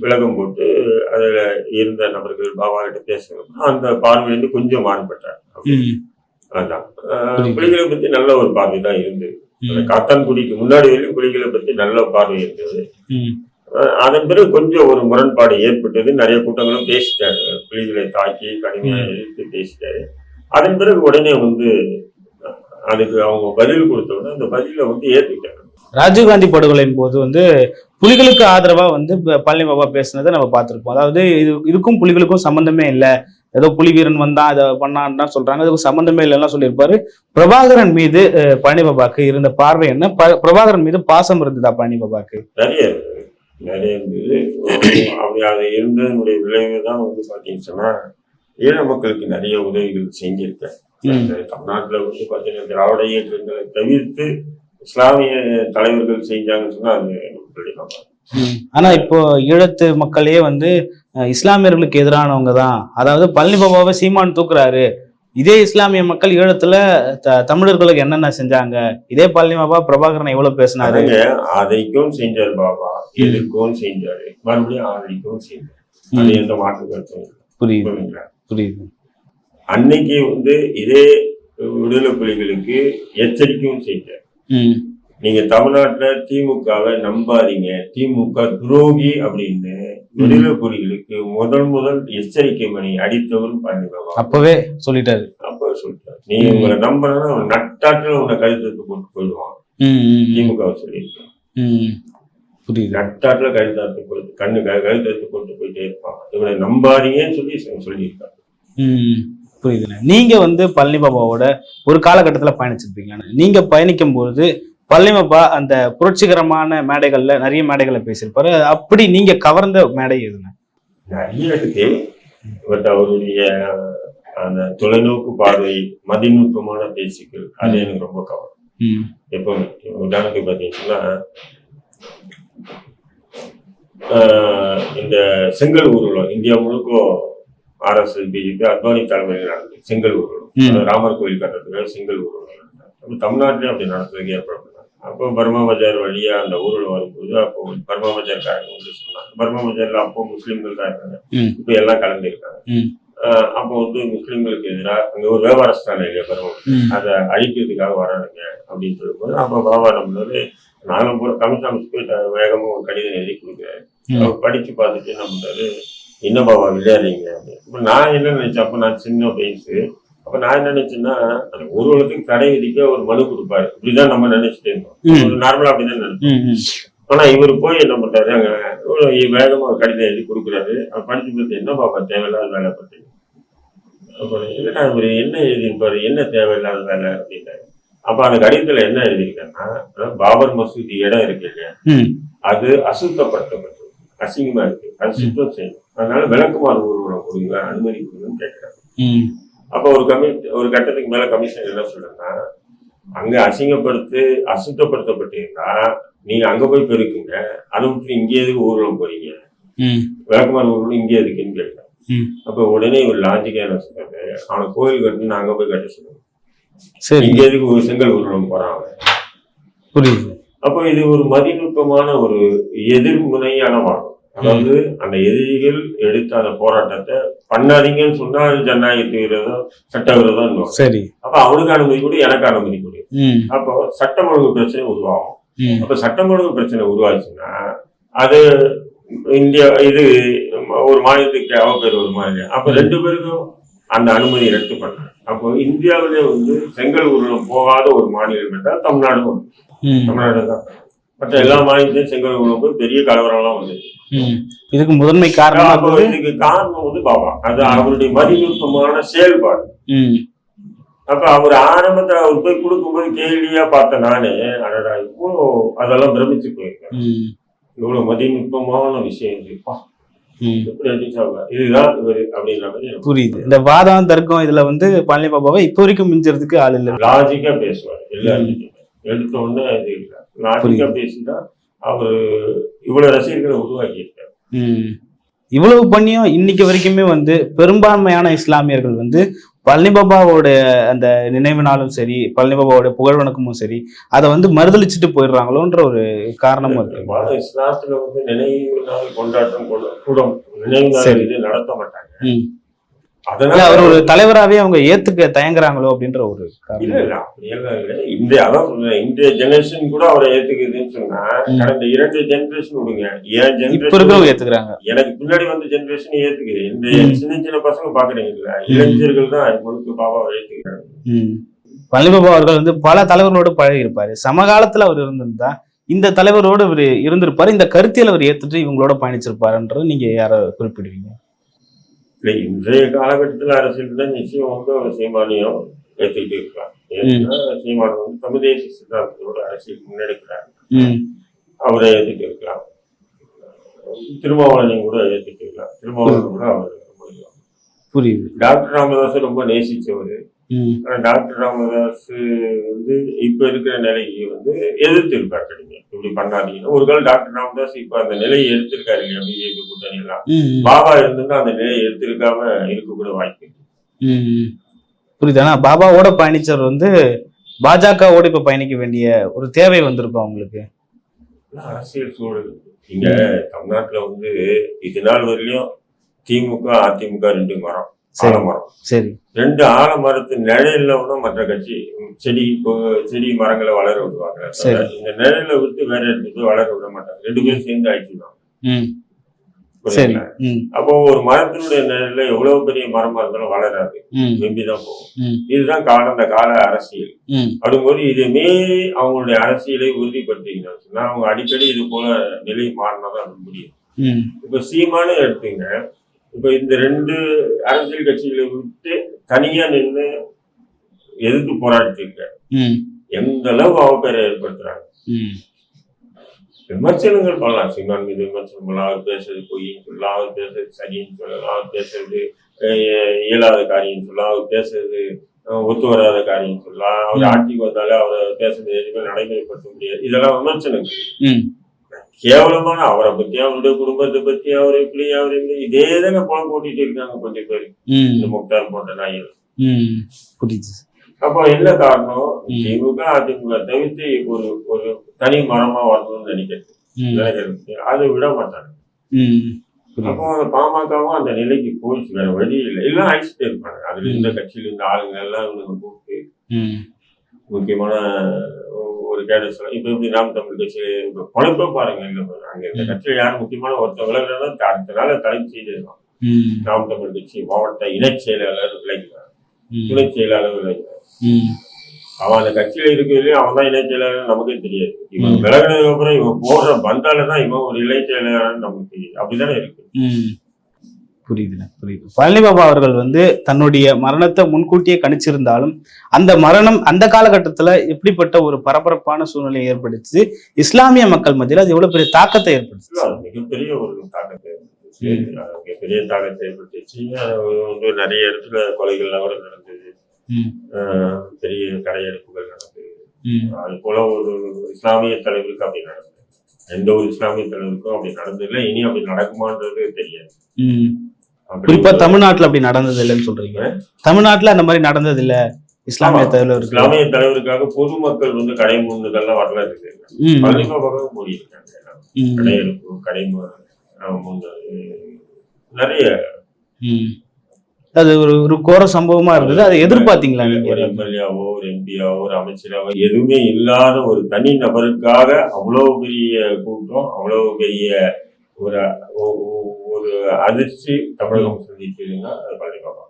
விளக்கம் போட்டு அதுல இருந்த நபர்கள் பாபா கிட்ட பேசுறப்ப அந்த பார்வையிலிருந்து கொஞ்சம் மாறுபட்டார். அதான். புலிகளை பத்தி நல்ல ஒரு பார்வை தான் இருந்தது. அந்த காத்தான்குடிக்கு முன்னாடி வரையும் புலிகளை பத்தி நல்ல பார்வை இருந்தது அதன் பிறகு கொஞ்சம் ஒரு முரண்பாடு ஏற்பட்டது. நிறைய கூட்டங்களும் பேசிட்டாரு. புலிகளை தாக்கி கடுமையாக எதிர்த்து பேசிட்டாரு. அதன் பிறகு உடனே வந்து அதுக்கு அவங்க பதில் கொடுத்த உடனே அந்த பதில வந்து ஏற்றுக்கிட்டாங்க. ராஜீவ்காந்தி படுகொலையின் போது வந்து புலிகளுக்கு ஆதரவா வந்து பழனி பாபா பேசுனதை நம்ம பார்த்திருப்போம். அதாவது இது இதுக்கும் புலிகளுக்கும் சம்பந்தமே இல்ல. ஏதோ புலி வீரன் வந்தான் இதை பண்ணான்னு சொல்றாங்க. அதுக்கு சம்பந்தமே இல்லைன்னா சொல்லியிருப்பாரு. பிரபாகரன் மீது அஹ், பழனி பாபாக்கு இருந்த பார்வை என்ன? பிரபாகரன் மீது பாசம் இருந்ததா பழனி பாபாக்கு? நிறைய நிறைய இருந்தது அப்படி அது இருந்ததனுடைய விளைவு தான் வந்து பார்த்தீங்கன்னு சொன்னா ஈழ மக்களுக்கு நிறைய உதவிகள் செஞ்சிருக்கேன். தமிழ்நாட்டுல வந்து பார்த்தீங்கன்னா திராவிட இயக்கங்களை தவிர்த்து இஸ்லாமிய தலைவர்கள் செஞ்சாங்கன்னு சொன்னா அது ஆனா இப்போ ஈழத்து மக்களே வந்து இஸ்லாமியர்களுக்கு எதிரானவங்க தான். அதாவது பழனி பாபாவை சீமான் தூக்குறாரு. இதே இஸ்லாமிய மக்கள் ஈழத்துல த- தமிழர்களுக்கு என்னென்ன செஞ்சாங்க? இதே பழனி பாபா பிரபாகரன் எவ்வளவு பேசினாரு? ஆதரிக்கவும் செஞ்சார் பாபா எதிர்க்கவும் செஞ்சாரு. மறுபடியும் ஆதரிக்கவும் செஞ்சார். அது எந்த மாற்று கருத்தும். புரியுது? புரியுது. அன்னைக்கு வந்து இதே விடுதலை புலிகளுக்கு எச்சரிக்கையும் செஞ்சார். நீங்க தமிழ்நாட்டுல திமுகவை நம்பாதீங்க. திமுக துரோகி அப்படின்னு புலிகளுக்கு முதல் முதல் எச்சரிக்கை மணி அடித்தவரும் பண்ணிடுவாங்க அப்பவே சொல்லிட்டாரு. அப்ப சொல்லிட்டாரு. நீ உங்களை நம்பினா அவன் நட்டாட்டில் உன்னை கழுத்தத்து போட்டு போயிடுவான். திமுக சொல்லியிருக்கான் புரியுது. நட்டாட்டில் கழுத்தாத்து போட்டு கண்ணு கழுத்தத்து போட்டு போயிட்டே இருப்பான் இவனை நம்பாதீங்கன்னு சொல்லி சொ- சொல்லியிருக்கான் ம் புரியுதுண்ணே. நீங்க வந்து பழனி பாபாவோட ஒரு காலகட்டத்துல பயணிச்சிருப்பீங்களாண்ணே. நீங்க பயணிக்கும் போது பழனி பாபா அந்த புரட்சிகரமான மேடைகள்ல நிறைய மேடைகளை பேசியிருப்பாரு. அப்படி நீங்க கவர்ந்த மேடை எதுண்ணே நிறைய இருக்கு பட் அவருடைய அந்த தொலைநோக்கு பார்வை மதிநுட்பமான பேச்சுக்கள் அது எனக்கு ரொம்ப கவனம் ம். இப்போ உதாரணத்துக்கு பார்த்தீங்கன்னா இந்த செங்கல் ஊர்வலம் இந்தியா முழுக்க ஆர்எஸ் பிஜேபி அத்வானி தலைமையில் நடந்தது செங்கல் ஊர்வலம் ராமர் கோயில் கட்டுறதுக்கு செங்கல் ஊர்வலம். அப்போ தமிழ்நாட்டிலே அப்படி நடத்துறதுக்கு ஏற்பாடு பண்ணாங்க அப்போ பர்மா பஜார் வழியா அந்த ஊர்வலம் வரும்போது அப்போ பர்மா பஜார்காரங்க வந்து சொன்னாங்க. பர்மா பஜார்ல அப்போ முஸ்லீம்கள் தான் இருக்காங்க. இப்போ எல்லாம் கலந்துருக்காங்க. அப்போ வந்து முஸ்லீம்களுக்கு எதிராக அங்க ஒரு வியாபார ஸ்தானம் இல்லையா பர்மா அதை அழிக்கிறதுக்காக வரானுங்க அப்படின்னு சொல்லும்போது அப்போ பாபா நம்மளால நானும் போல கமிஷன் போயிட்டு வேகமா ஒரு கடிதம் எழுதி கொடுக்குறாரு. அவர் படிச்சு பார்த்துட்டு பண்றாரு? என்ன பாபா விளையாடுறீங்க அப்படின்னு. அப்ப நான் என்ன நினைச்சேன்? அப்ப நான் சின்ன வயசு அப்ப நான் என்ன நினைச்சேன்னா அந்த ஊர்வலத்துக்கு தடை விதிக்க ஒரு மனு கொடுப்பாரு. இப்படிதான் நம்ம நினைச்சிட்டு. இருந்தோம் நார்மலா அப்படிதான் நினைச்சோம் ஆனா இவர் போய் என்ன பண்றாரு அங்க வேகமா ஒரு கடிதம் எழுதி கொடுக்குறாரு. படிச்சு பார்த்து என்ன பாப்பா தேவையில்லாத வேலை பார்த்தீங்க அப்புறம் என்னடா இவர் என்ன எழுதியிருப்பாரு? என்ன தேவையில்லாத வேலை? அப்படின்னாரு அப்ப அந்த கடிதத்துல என்ன எழுதியிருக்காருன்னா அதாவது பாபர் மசூதி இடம் இருக்கு இல்லையா? அது அசுத்தப்படுத்தப்பட்டது. அசிங்கமா இருக்கு. அது சுத்தம் செய்யணும். அதனால விளக்குமாறு ஊர்வலம் கொடுங்க அனுமதி கொடுங்கன்னு கேட்கிறாங்க அப்ப ஒரு கமி ஒரு கட்டத்துக்கு மேல கமிஷன் என்ன சொல்றேன்னா அங்க அசிங்கப்படுத்து அசுத்தப்படுத்தப்பட்டிருந்தா நீங்க அங்க போய் பெருக்குங்க. அதை விட்டு இங்கே எதுக்கு ஊர்வலம் போறீங்க? ம். விளக்குமாறு ஊர்வலம் இங்கே எதுக்குன்னு கேட்கிறேன் ம். அப்ப உடனே ஒரு லாஜிக்கா என்ன சொல்றாரு? அவனை கோயில் கட்டணும் அங்க போய் கட்ட சொல்லுங்க. சரி. இங்க எதுக்கு ஒரு செங்கல் ஊர்வலம் அவன்? புரியுது. அப்போ இது ஒரு மதிநுட்பமான ஒரு எதிர்முனையான வாதம். அதாவது அந்த எதிரிகள் எடுத்த அந்த போராட்டத்தை பண்ணாதீங்கன்னு சொன்னா ஜனநாயகத்து விரோதம் சட்ட விரோதம் சரி. அப்ப அவனுக்கு அனுமதி கொடு எனக்கு அனுமதி கொடு. அப்போ சட்டம் ஒழுங்கு பிரச்சனை உருவாகும். அப்ப சட்டம் ஒழுங்கு பிரச்சனை உருவாச்சுன்னா அது இந்தியா இது ஒரு மாநிலத்துக்கு அவ பேர் ஒரு மாநிலம் அப்ப ரெண்டு பேருக்கும் அந்த அனுமதி ரத்து பண்ணாங்க அப்போ இந்தியாவிலே வந்து செங்கல் ஊர்வலம் போகாத ஒரு மாநிலம் என்றால் தமிழ்நாடு ஒன்று. தமிழ்நாடு தான். மற்ற எல்லா மாநிலத்திலும் செங்கல் ஊர்வலம் போய் பெரிய கலவரம்லாம் வந்து ம் இதுக்கு முதன்மை காரணமா இதுக்கு காரணம் வந்து பாபா. அது அவருடைய மதிநுட்பமான செயல்பாடு. அப்ப அவர் ஆரம்பத்துல அவர் போய் கொடுக்கும்போது கேள்வியா பார்த்த நானே அடடா இவ்வளோ அதெல்லாம் பிரமிச்சு போயிருக்கேன். இவ்வளவு மதிநுட்பமான விஷயம் எனக்கு புரியுது. இந்த வாதம் தர்க்கம் இதுல வந்து பழனி பாபாவை இப்போ வரைக்கும் மிஞ்சறதுக்கு ஆள் இல்லை. லாஜிக்கா பேசுவார். எல்லாருமே எடுத்த உடனே இது இல்லை. லாஜிக்கா பேசிட்டா அவரு இவ்வளவு ரசிகர்களை உருவாக்கி இருக்காரு ம். இவ்வளவு பண்ணியும் இன்னைக்கு வரைக்குமே வந்து பெரும்பான்மையான இஸ்லாமியர்கள் வந்து பழனி பாபாவோட அந்த நினைவு நாளும் சரி பழனி பாபாவோட புகழ் வணக்கமும் சரி அதை வந்து மறுதளிச்சுட்டு போயிடுறாங்களோன்ற ஒரு காரணமும் இருக்கு. இஸ்லாத்துல வந்து நினைவு நாள் கொண்டாட்டம் கூடும் நினைவு நாள் நடத்த மாட்டாங்க அதனால அவர் ஒரு தலைவராவே அவங்க ஏத்துக்க தயங்குறாங்களோ அப்படின்ற ஒரு இல்ல இல்ல இல்ல. இந்த அதான் இன்றைய ஜெனரேஷன் கூட அவரை ஏத்துக்குதுன்னு சொன்னா. கடந்த இரண்டு ஜெனரேஷன் விடுங்க. ஏன் ஜெனரேஷன் ஏத்துக்கிறாங்க. எனக்கு பின்னாடி வந்த ஜெனரேஷன் ஏத்துக்கு. இந்த. சின்ன சின்ன பசங்க பாக்குறீங்கல்ல இளைஞர்கள் தான் முழுக்க பாபாவை ஏத்துக்கிறாங்க. ம். பழனி பாபா அவர்கள் வந்து பல தலைவர்களோடு பழகி இருப்பாரு சமகாலத்துல அவர் இருந்திருந்தா இந்த தலைவரோடு இவர் இருந்திருப்பாரு. இந்த கருத்தியல் அவர் ஏத்துட்டு இவங்களோட பயணிச்சிருப்பாருன்றது நீங்க யார குறிப்பிடுவீங்க? இல்ல இன்றைய காலகட்டத்தில் அரசியல் தான் நிச்சயம் வந்து ஒரு சீமானியம் ஏத்துக்கிட்டு இருக்கலாம். ஏன்னா சீமானம் வந்து தமிழ் தேசிய சித்தாந்தத்தோட அரசியல் முன்னெடுக்கிறார். அவரை ஏத்துட்டு இருக்கலாம். திருமாவளவனையும் கூட ஏத்துட்டு இருக்கலாம். திருமாவளவன் கூட அவர் முடியும். புரியுது. டாக்டர் ராமதாஸ் ரொம்ப ஆனா டாக்டர் ராமதாஸ் வந்து இப்ப இருக்கிற நிலைக்கு வந்து எதிர்த்து இருக்காரு நீங்க இப்படி பண்ணாதீங்க. ஒரு கால் டாக்டர் ராமதாஸ் இப்ப அந்த நிலையை எடுத்திருக்காரு இல்லையா? பிஜேபி கூட்டணி எல்லாம். பாபா இருந்திருந்தா அந்த நிலையை எடுத்திருக்காம இருக்க கூட வாய்ப்பு இருக்கு. ம், ம். புரியுது. ஆனா பாபாவோட பயணிச்சவர் வந்து பாஜகவோட இப்ப பயணிக்க வேண்டிய ஒரு தேவை வந்திருக்கும் அவங்களுக்கு. அரசியல் சூழல். இங்க தமிழ்நாட்டுல வந்து இது நாள் வரையிலும் திமுக அதிமுக ரெண்டு மரம் சரி. ஆலமரம். சரி. ரெண்டு ஆலமரத்து நிழல்ல கூட மற்ற கட்சி செடி செடி மரங்களை வளர விடுவாங்க. இந்த நிழலை விட்டு வேற இடத்துக்கு வளர விட மாட்டாங்க. ரெண்டு பேரும் சேர்ந்து அழிச்சுடுவாங்க அப்போ ஒரு மரத்தினுடைய நிழல்ல எவ்வளவு பெரிய மரமா இருந்தாலும் வளராது. ம். வெம்பி தான் போகும் இதுதான் கடந்த கால அரசியல். அப்படிங்கும்போது இதை மீறி அவங்களுடைய அரசியலை உறுதிப்படுத்திக்கணும் சொன்னா அவங்க அடிக்கடி இது போல நிலை மாறினாதான் முடியும். இப்ப சீமானு எடுத்துங்க. இப்ப இந்த ரெண்டு அரசியல் கட்சிகளை விட்டு தனியா நின்று இருக்க. ம். எந்த அளவு அவப்பேரை ஏற்படுத்துறாங்க? விமர்சனங்கள் பண்ணலாம். சீமான் மீது விமர்சனம் பண்ணலாம். அவர் பேசுறது பொய்ன்னு சொல்லலாம். அவர் பேசுறது சரின்னு சொல்லலாம். அவர் பேசுறது இயலாத காரியம் சொல்லலாம். அவர் பேசுறது ஒத்து வராத காரியம் சொல்லலாம். அவர். ஆட்சிக்கு வந்தாலே அவரை பேசுறது எதுவுமே நடைமுறைப்படுத்த முடியாது. இதெல்லாம் விமர்சனங்கள். கேவலமான அவரை பத்தி அவருடைய குடும்பத்தை பத்தி அவர் இப்படி அவர் இப்படி இதே தானே குழம்பு ஓட்டிட்டு இருக்காங்க கொஞ்சம் பேர். இந்த முக்தார் போன்ற நாயர் புரியுது. அப்போ என்ன காரணம். திமுக அதிமுக தவிர்த்து ஒரு ஒரு தனி மரமா வரணும்னு நினைக்கிறது அதை விட மாட்டாங்க. அப்போ பாமகவும் அந்த நிலைக்கு போயிடுச்சு வேற வழி இல்லை. எல்லாம் அழிச்சுட்டே இருப்பாங்க. அதுல இந்த கட்சியில இருந்த ஆளுங்க எல்லாம் இவங்க கூப்பிட்டு முக்கியமான ஒரு கேடஸ் இப்ப எப்படி நாம் தமிழ் கட்சி இப்ப பொழைப்ப பாருங்க இல்ல அங்க இந்த. கட்சியில யாரும் முக்கியமான ஒருத்தர் விலகிறாலும் அடுத்த நாள் தலைமை செய்திருக்கான் நாம் தமிழ் கட்சி மாவட்ட இணைச் செயலாளர் விலகிறார். துணை செயலாளர் விலகிறார். அவன் அந்த கட்சியில இருக்கிறதுலயே அவன் தான் இணைச் செயலாளர் நமக்கே தெரியாது. இவன். விலகினதுக்கு அப்புறம் இவன் போடுற பந்தால தான் இவன் ஒரு இணைச் செயலாளர் நமக்கு தெரியுது. அப்படிதானே இருக்கு? ம் புரியுதுண்ணே புரியுது. பழனி பாபா அவர்கள் வந்து தன்னுடைய மரணத்தை முன்கூட்டியே கணிச்சிருந்தாலும் அந்த மரணம் அந்த காலகட்டத்துல எப்படிப்பட்ட ஒரு பரபரப்பான சூழ்நிலையை ஏற்படுத்தி இஸ்லாமிய மக்கள் மத்தியில் அது எவ்வளவு பெரிய தாக்கத்தை ஏற்படுத்துச்சு? மிகப்பெரிய ஒரு தாக்கத்தை மிகப்பெரிய தாக்கத்தை ஏற்படுத்திச்சு. வந்து நிறைய இடத்துல கொலைகள்லாம் கூட நடந்தது. பெரிய கடையெடுப்புகள் நடந்தது. அது போல ஒரு இஸ்லாமிய தலைவருக்கு அப்படி நடந்தது. எந்த ஒரு இஸ்லாமிய தலைவருக்கும் அப்படி நடந்ததில்லை. இனி அப்படி நடக்குமான்றது தெரியாது. குறிப்பா தமிழ்நாட்டுல அப்படி நடந்தது இல்லைன்னு சொல்றீங்க. தமிழ்நாட்டுல அந்த மாதிரி நடந்தது இல்ல இஸ்லாமிய ஆமா. தலைவருக்கு இஸ்லாமிய தலைவருக்காக பொதுமக்கள் வந்து கடை முன்னுதெல்லாம் வரல இருக்கு கடை முன்னு நிறைய. அது ஒரு ஒரு கோர சம்பவமா இருந்தது. அதை எதிர்பார்த்தீங்களா ஒரு எம்எல்ஏவோ ஒரு எம்பியாவோ ஒரு அமைச்சராவோ எதுவுமே இல்லாத ஒரு தனி நபருக்காக அவ்வளவு பெரிய கூட்டம் அவ்வளவு பெரிய ஒரு ஒரு அதிர்ச்சி தமிழகம் சந்திச்சதுன்னா பண்ணி பார்ப்போம்